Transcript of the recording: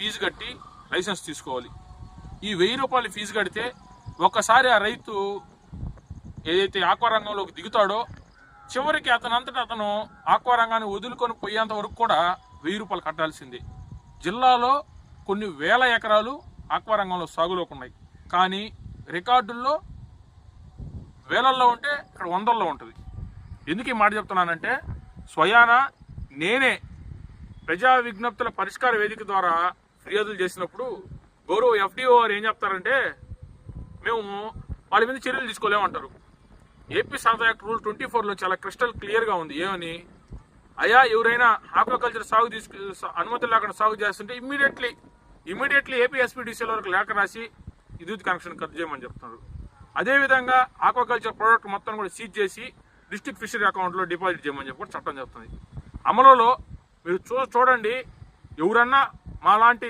Fee కట్టి licence తీసుకోవాలి. ఈ వెయ్యి రూపాయలు ఫీజు కడితే ఒక్కసారి ఆ రైతు ఏదైతే ఆక్వా రంగంలోకి దిగుతాడో చివరికి అతనంతటా అతను ఆక్వా రంగాన్ని వదులుకొని పోయేంత వరకు కూడా వెయ్యి రూపాయలు కట్టాల్సిందే. జిల్లాలో కొన్ని వేల ఎకరాలు ఆక్వా రంగంలో సాగులోకి ఉన్నాయి. కానీ రికార్డుల్లో వేలల్లో ఉంటే ఇక్కడ వందల్లో ఉంటుంది. ఎందుకు ఈ మాట చెప్తున్నానంటే స్వయాన నేనే ప్రజా విజ్ఞప్తుల పరిష్కార వేదిక ద్వారా ఫిర్యాదులు చేసినప్పుడు గౌరవ ఎఫ్డిఓ వారు ఏం చెప్తారంటే మేము వాళ్ళ మీద చర్యలు తీసుకోలేమంటారు. ఏపీ సాంత యాక్ట్ రూల్ ట్వంటీ ఫోర్లో చాలా క్రిస్టల్ క్లియర్గా ఉంది. ఏమని? అయా ఎవరైనా ఆక్వాకల్చర్ సాగు తీసుకు అనుమతి లేకుండా సాగు చేస్తుంటే ఇమ్మీడియట్లీ ఇమ్మీడియట్లీ ఏపీఎస్పీడీసీల వరకు లేఖ రాసి విద్యుత్ కనెక్షన్ కట్ చేయమని చెప్తున్నారు. అదేవిధంగా ఆక్వాకల్చర్ ప్రోడక్ట్ మొత్తం కూడా సీజ్ చేసి డిస్ట్రిక్ట్ ఫిషరీ అకౌంట్లో డిపాజిట్ చేయమని చెప్పి కూడా చట్టం చెప్తుంది. అమలులో మీరు చూ చూడండి. ఎవరన్నా మాలాంటి